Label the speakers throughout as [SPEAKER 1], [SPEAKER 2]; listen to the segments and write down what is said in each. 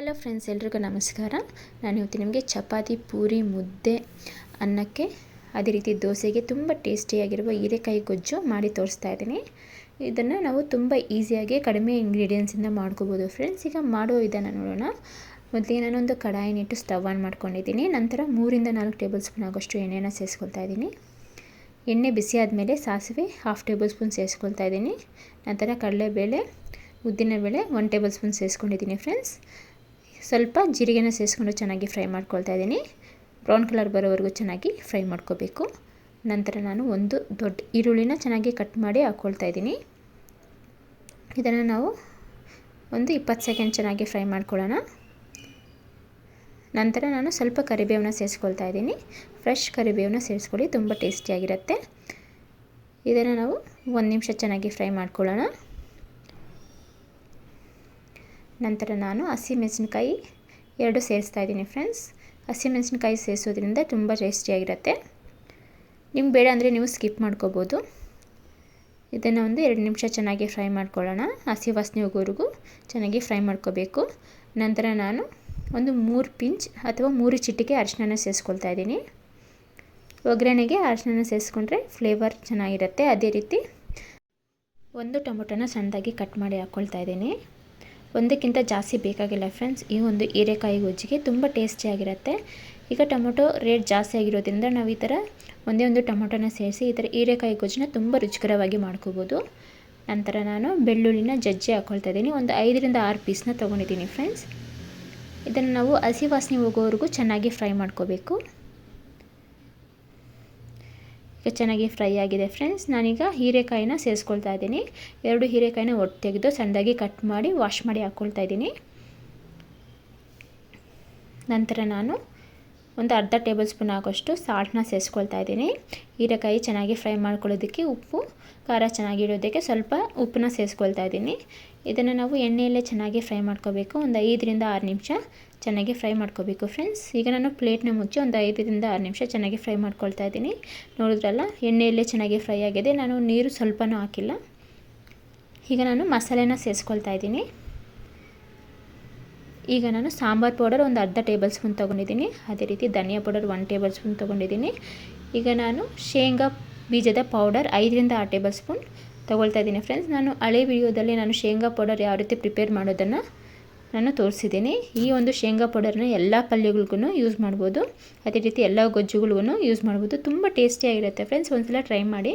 [SPEAKER 1] Hello friends, ಎಲ್ರಿಗೂ ನಮಸ್ಕಾರ. ನಾನು ಇವತ್ತು ನಿಮಗೆ ಚಪಾತಿ, ಪೂರಿ, ಮುದ್ದೆ, ಅನ್ನಕ್ಕೆ ಅದೇ ರೀತಿ ದೋಸೆಗೆ ತುಂಬ ಟೇಸ್ಟಿಯಾಗಿರುವ ಹೀರೆಕಾಯಿ ಗೊಜ್ಜು ಮಾಡಿ ತೋರಿಸ್ತಾ ಇದ್ದೀನಿ. ಇದನ್ನು ನಾವು ತುಂಬ ಈಸಿಯಾಗಿ ಕಡಿಮೆ ಇಂಗ್ರೀಡಿಯೆಂಟ್ಸಿಂದ ಮಾಡ್ಕೋಬೋದು ಫ್ರೆಂಡ್ಸ್. ಈಗ ಮಾಡೋ ವಿಧಾನ ನೋಡೋಣ. ಮೊದಲಿಗೆ ನಾನೊಂದು ಕಡಾಯಿನಿಟ್ಟು ಸ್ಟವ್ ಆನ್ ಮಾಡ್ಕೊಂಡಿದ್ದೀನಿ. ನಂತರ ಮೂರಿಂದ ನಾಲ್ಕು ಟೇಬಲ್ ಸ್ಪೂನ್ ಆಗೋಷ್ಟು ಎಣ್ಣೆನ ಸೇರಿಸ್ಕೊಳ್ತಾ ಇದ್ದೀನಿ. ಎಣ್ಣೆ ಬಿಸಿ ಆದಮೇಲೆ ಸಾಸಿವೆ ಹಾಫ್ ಟೇಬಲ್ ಸ್ಪೂನ್ ಸೇರಿಸ್ಕೊಳ್ತಾ ಇದ್ದೀನಿ. ನಂತರ ಕಡಲೆಬೇಳೆ, ಉದ್ದಿನಬೇಳೆ ಒನ್ ಟೇಬಲ್ ಸ್ಪೂನ್ ಸೇರಿಸ್ಕೊಂಡಿದ್ದೀನಿ ಫ್ರೆಂಡ್ಸ್. ಸ್ವಲ್ಪ ಜೀರಿಗೆನ ಸೇರಿಸ್ಕೊಂಡು ಚೆನ್ನಾಗಿ ಫ್ರೈ ಮಾಡ್ಕೊಳ್ತಾ ಇದ್ದೀನಿ. ಬ್ರೌನ್ ಕಲರ್ ಬರೋವರೆಗೂ ಚೆನ್ನಾಗಿ ಫ್ರೈ ಮಾಡ್ಕೋಬೇಕು. ನಂತರ ನಾನು ಒಂದು ದೊಡ್ಡ ಈರುಳ್ಳಿನ ಚೆನ್ನಾಗಿ ಕಟ್ ಮಾಡಿ ಹಾಕ್ಕೊಳ್ತಾ ಇದ್ದೀನಿ. ಇದನ್ನು ನಾವು ಒಂದು ಇಪ್ಪತ್ತು ಸೆಕೆಂಡ್ ಚೆನ್ನಾಗಿ ಫ್ರೈ ಮಾಡ್ಕೊಳ್ಳೋಣ. ನಂತರ ನಾನು ಸ್ವಲ್ಪ ಕರಿಬೇವನ್ನ ಸೇರಿಸ್ಕೊಳ್ತಾ ಇದ್ದೀನಿ. ಫ್ರೆಶ್ ಕರಿಬೇವನ್ನ ಸೇರಿಸ್ಕೊಳ್ಳಿ, ತುಂಬ ಟೇಸ್ಟಿಯಾಗಿರುತ್ತೆ ಇದನ್ನು ನಾವು ಒಂದು ನಿಮಿಷ ಚೆನ್ನಾಗಿ ಫ್ರೈ ಮಾಡ್ಕೊಳ್ಳೋಣ. ನಂತರ ನಾನು ಹಸಿಮೆಣಸಿನ್ಕಾಯಿ ಎರಡು ಸೇರಿಸ್ತಾ ಇದ್ದೀನಿ ಫ್ರೆಂಡ್ಸ್ ಹಸಿಮೆಣಸಿನ್ಕಾಯಿ ಸೇರಿಸೋದ್ರಿಂದ ತುಂಬ ಟೇಸ್ಟಿಯಾಗಿರುತ್ತೆ ನಿಮ್ಗೆ ಬೇಡ ಅಂದರೆ ನೀವು ಸ್ಕಿಪ್ ಮಾಡ್ಕೋಬೋದು. ಇದನ್ನು ಒಂದು ಎರಡು ನಿಮಿಷ ಚೆನ್ನಾಗಿ ಫ್ರೈ ಮಾಡ್ಕೊಳ್ಳೋಣ. ಹಸಿ ವಾಸನೆ ಹೋಗೋವರೆಗೂ ಚೆನ್ನಾಗಿ ಫ್ರೈ ಮಾಡ್ಕೋಬೇಕು. ನಂತರ ನಾನು ಒಂದು ಮೂರು ಪಿಂಚ್ ಅಥವಾ ಮೂರು ಚಿಟಿಕೆ ಅರಿಶಿನ ಸೇರಿಸ್ಕೊಳ್ತಾ ಇದ್ದೀನಿ. ಒಗ್ಗರಣೆಗೆ ಅರಿಶಿನ ಸೇರಿಸ್ಕೊಂಡ್ರೆ ಫ್ಲೇವರ್ ಚೆನ್ನಾಗಿರುತ್ತೆ. ಅದೇ ರೀತಿ ಒಂದು ಟೊಮೊಟೊನ ಸಣ್ಣದಾಗಿ ಕಟ್ ಮಾಡಿ ಹಾಕ್ಕೊಳ್ತಾ ಇದ್ದೀನಿ. ಒಂದಕ್ಕಿಂತ ಜಾಸ್ತಿ ಬೇಕಾಗಿಲ್ಲ ಫ್ರೆಂಡ್ಸ್ ಈ ಒಂದು ಹೀರೆಕಾಯಿ ಗೊಜ್ಜಿಗೆ ತುಂಬ ಟೇಸ್ಟಿಯಾಗಿರುತ್ತೆ ಈಗ ಟೊಮೊಟೊ ರೇಟ್ ಜಾಸ್ತಿ ಆಗಿರೋದ್ರಿಂದ ನಾವು ಈ ಥರ ಒಂದೇ ಒಂದು ಟೊಮೊಟೊನ ಸೇರಿಸಿ ಈ ಥರ ಹೀರೆಕಾಯಿ ಗೊಜ್ಜನ್ನ ತುಂಬ ರುಚಿಕರವಾಗಿ ಮಾಡ್ಕೋಬೋದು. ನಂತರ ನಾನು ಬೆಳ್ಳುಳ್ಳಿನ ಜಜ್ಜಿ ಹಾಕ್ಕೊಳ್ತಾ ಇದ್ದೀನಿ. ಒಂದು ಐದರಿಂದ ಆರು ಪೀಸ್ನ ತೊಗೊಂಡಿದ್ದೀನಿ ಫ್ರೆಂಡ್ಸ್ ಇದನ್ನು ನಾವು ಹಸಿ ವಾಸನೆ ಹೋಗೋವರೆಗೂ ಚೆನ್ನಾಗಿ ಫ್ರೈ ಮಾಡ್ಕೋಬೇಕು. ಚೆನ್ನಾಗಿ ಫ್ರೈ ಆಗಿದೆ ಫ್ರೆಂಡ್ಸ್. ನಾನೀಗ ಹೀರೆಕಾಯಿನ ಸೇರಿಸ್ಕೊಳ್ತಾ ಇದ್ದೀನಿ. ಎರಡು ಹೀರೆಕಾಯಿನ ಒಟ್ಟು ತೆಗೆದು ಸಣ್ಣದಾಗಿ ಕಟ್ ಮಾಡಿ, ವಾಶ್ ಮಾಡಿ ಹಾಕ್ಕೊಳ್ತಾ ಇದ್ದೀನಿ. ನಂತರ ನಾನು ಒಂದು ಅರ್ಧ ಟೇಬಲ್ ಸ್ಪೂನ್ ಆಗೋಷ್ಟು ಸಾಲ್ಟ್ನ ಸೇರಿಸ್ಕೊಳ್ತಾ ಇದ್ದೀನಿ. ಹೀರೆಕಾಯಿ ಚೆನ್ನಾಗಿ ಫ್ರೈ ಮಾಡ್ಕೊಳ್ಳೋದಕ್ಕೆ ಉಪ್ಪು, ಖಾರ ಚೆನ್ನಾಗಿರೋದಕ್ಕೆ ಸ್ವಲ್ಪ ಉಪ್ಪನ್ನ ಸೇರಿಸ್ಕೊಳ್ತಾ ಇದ್ದೀನಿ. ಇದನ್ನು ನಾವು ಎಣ್ಣೆಯಲ್ಲೇ ಚೆನ್ನಾಗಿ ಫ್ರೈ ಮಾಡ್ಕೋಬೇಕು. ಒಂದು ಐದರಿಂದ ಆರು ನಿಮಿಷ ಚೆನ್ನಾಗಿ ಫ್ರೈ ಮಾಡ್ಕೋಬೇಕು ಫ್ರೆಂಡ್ಸ್. ಈಗ ನಾನು ಪ್ಲೇಟ್ನ ಮುಚ್ಚಿ ಒಂದು ಐದರಿಂದ ಆರು ನಿಮಿಷ ಚೆನ್ನಾಗಿ ಫ್ರೈ ಮಾಡ್ಕೊಳ್ತಾ ಇದ್ದೀನಿ. ನೋಡಿದ್ರಲ್ಲ, ಎಣ್ಣೆಯಲ್ಲೇ ಚೆನ್ನಾಗಿ ಫ್ರೈ ಆಗಿದೆ. ನಾನು ನೀರು ಸ್ವಲ್ಪನೂ ಹಾಕಿಲ್ಲ. ಈಗ ನಾನು ಮಸಾಲೆನ ಸೇರಿಸ್ಕೊಳ್ತಾ ಇದ್ದೀನಿ. ಈಗ ನಾನು ಸಾಂಬಾರು ಪೌಡರ್ ಒಂದು ಅರ್ಧ ಟೇಬಲ್ ಸ್ಪೂನ್ ತೊಗೊಂಡಿದ್ದೀನಿ. ಅದೇ ರೀತಿ ಧನಿಯಾ ಪೌಡರ್ ಒನ್ ಟೇಬಲ್ ಸ್ಪೂನ್ ತೊಗೊಂಡಿದ್ದೀನಿ. ಈಗ ನಾನು ಶೇಂಗಾ ಬೀಜದ ಪೌಡರ್ ಐದರಿಂದ ಆರು ಟೇಬಲ್ ಸ್ಪೂನ್ ತೊಗೊಳ್ತಾ ಇದ್ದೀನಿ ಫ್ರೆಂಡ್ಸ್ ನಾನು ಹಳೆ ವಿಡಿಯೋದಲ್ಲಿ ನಾನು ಶೇಂಗಾ ಪೌಡರ್ ಯಾವ ರೀತಿ ಪ್ರಿಪೇರ್ ಮಾಡೋದನ್ನು ನಾನು ತೋರಿಸಿದ್ದೀನಿ. ಈ ಒಂದು ಶೇಂಗಾ ಪೌಡರ್ನ ಎಲ್ಲ ಪಲ್ಯಗಳಿಗೂ ಯೂಸ್ ಮಾಡ್ಬೋದು. ಅದೇ ರೀತಿ ಎಲ್ಲ ಗೊಜ್ಜುಗಳಿಗೂ ಯೂಸ್ ಮಾಡ್ಬೋದು. ತುಂಬ ಟೇಸ್ಟಿಯಾಗಿರುತ್ತೆ ಫ್ರೆಂಡ್ಸ್ ಒಂದ್ಸಲ ಟ್ರೈ ಮಾಡಿ.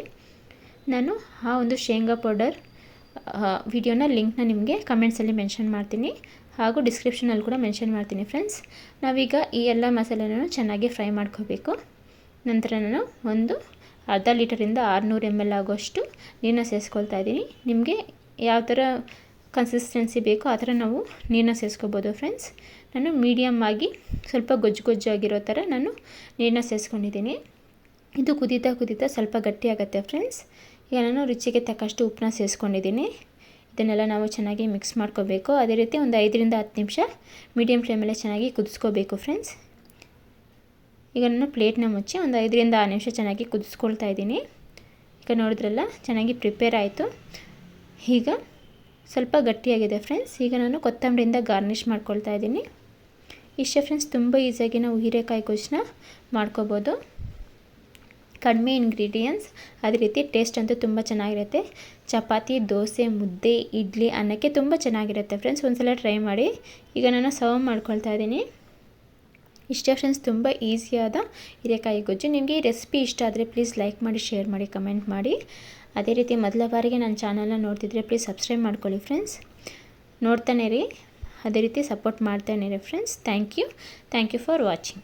[SPEAKER 1] ನಾನು ಆ ಒಂದು ಶೇಂಗಾ ಪೌಡರ್ ವಿಡಿಯೋನ ಲಿಂಕ್ನ ನಿಮಗೆ ಕಮೆಂಟ್ಸಲ್ಲಿ ಮೆನ್ಷನ್ ಮಾಡ್ತೀನಿ. ಹಾಗೂ ಡಿಸ್ಕ್ರಿಪ್ಷನಲ್ಲಿ ಕೂಡ ಮೆನ್ಷನ್ ಮಾಡ್ತೀನಿ ಫ್ರೆಂಡ್ಸ್ ನಾವೀಗ ಈ ಎಲ್ಲ ಮಸಾಲೆನೂ ಚೆನ್ನಾಗಿ ಫ್ರೈ ಮಾಡ್ಕೋಬೇಕು. ನಂತರ ನಾನು ಒಂದು ಅರ್ಧ ಲೀಟರಿಂದ ಆರುನೂರು ಎಂ ಎಲ್ ಆಗೋಷ್ಟು ನೀರನ್ನ ಸೇರಿಸ್ಕೊಳ್ತಾ ಇದ್ದೀನಿ. ನಿಮಗೆ ಯಾವ ಥರ ಕನ್ಸಿಸ್ಟೆನ್ಸಿ ಬೇಕೋ ಆ ಥರ ನಾವು ನೀರನ್ನ ಸೇರಿಸ್ಕೋಬೋದು ಫ್ರೆಂಡ್ಸ್ ನಾನು ಮೀಡಿಯಮ್ ಆಗಿ ಸ್ವಲ್ಪ ಗೊಜ್ಜು ಗೊಜ್ಜು ಆಗಿರೋ ಥರ ನಾನು ನೀರನ್ನ ಸೇರಿಸ್ಕೊಂಡಿದ್ದೀನಿ ಇದು ಕುದೀತಾ ಕುದೀತಾ ಸ್ವಲ್ಪ ಗಟ್ಟಿಯಾಗತ್ತೆ ಫ್ರೆಂಡ್ಸ್ ಈಗ ನಾನು ರುಚಿಗೆ ತಕ್ಕಷ್ಟು ಉಪ್ಪನ್ನ ಸೇರಿಸ್ಕೊಂಡಿದ್ದೀನಿ ಇದನ್ನೆಲ್ಲ ನಾವು ಚೆನ್ನಾಗಿ ಮಿಕ್ಸ್ ಮಾಡ್ಕೋಬೇಕು. ಅದೇ ರೀತಿ ಒಂದು ಐದರಿಂದ ಹತ್ತು ನಿಮಿಷ ಮೀಡಿಯಮ್ ಫ್ಲೇಮಲ್ಲೇ ಚೆನ್ನಾಗಿ ಕುದಿಸ್ಕೋಬೇಕು ಫ್ರೆಂಡ್ಸ್. ಈಗ ನಾನು ಪ್ಲೇಟ್ನ ಮುಚ್ಚಿ ಒಂದು ಐದರಿಂದ ಆರು ನಿಮಿಷ ಚೆನ್ನಾಗಿ ಕುದಿಸ್ಕೊಳ್ತಾ ಇದ್ದೀನಿ. ಈಗ ನೋಡಿದ್ರಲ್ಲ, ಚೆನ್ನಾಗಿ ಪ್ರಿಪೇರ್ ಆಯಿತು. ಈಗ ಸ್ವಲ್ಪ ಗಟ್ಟಿಯಾಗಿದೆ ಫ್ರೆಂಡ್ಸ್. ಈಗ ನಾನು ಕೊತ್ತಂಬರಿಯಿಂದ ಗಾರ್ನಿಷ್ ಮಾಡ್ಕೊಳ್ತಾ ಇದ್ದೀನಿ. ಇಷ್ಟೇ ಫ್ರೆಂಡ್ಸ್, ತುಂಬ ಈಸಿಯಾಗಿ ನಾವು ಹೀರೆಕಾಯಿ ಗೊಜ್ಜನ್ನ ಮಾಡ್ಕೋಬೋದು. ಕಡಿಮೆ ಇಂಗ್ರೀಡಿಯೆಂಟ್ಸ್ ಅದೇ ರೀತಿ ಟೇಸ್ಟ್ ಅಂತೂ ತುಂಬ ಚೆನ್ನಾಗಿರುತ್ತೆ. ಚಪಾತಿ, ದೋಸೆ, ಮುದ್ದೆ, ಇಡ್ಲಿ, ಅನ್ನಕ್ಕೆ ತುಂಬ ಚೆನ್ನಾಗಿರುತ್ತೆ ಫ್ರೆಂಡ್ಸ್ ಒಂದ್ಸಲ ಟ್ರೈ ಮಾಡಿ. ಈಗ ನಾನು ಸರ್ವ್ ಮಾಡ್ಕೊಳ್ತಾ ಇದ್ದೀನಿ. ಇಷ್ಟೇ ಫ್ರೆಂಡ್ಸ್ ತುಂಬ ಈಸಿಯಾದ ಹೀರೆಕಾಯಿ ಗೊಜ್ಜು. ನಿಮಗೆ ಈ ರೆಸಿಪಿ ಇಷ್ಟ ಆದರೆ ಪ್ಲೀಸ್ ಲೈಕ್ ಮಾಡಿ ಶೇರ್ ಮಾಡಿ ಕಮೆಂಟ್ ಮಾಡಿ. ಅದೇ ರೀತಿ ಮೊದಲ ಬಾರಿಗೆ ನನ್ನ ಚಾನಲ್ನ ನೋಡ್ತಿದ್ರೆ ಪ್ಲೀಸ್ ಸಬ್ಸ್ಕ್ರೈಬ್ ಮಾಡ್ಕೊಳ್ಳಿ ಫ್ರೆಂಡ್ಸ್ ನೋಡ್ತಾನೆ ರೀ ಅದೇ ರೀತಿ ಸಪೋರ್ಟ್ ಮಾಡ್ತಾನೆ ರೀ friends thank you thank you for watching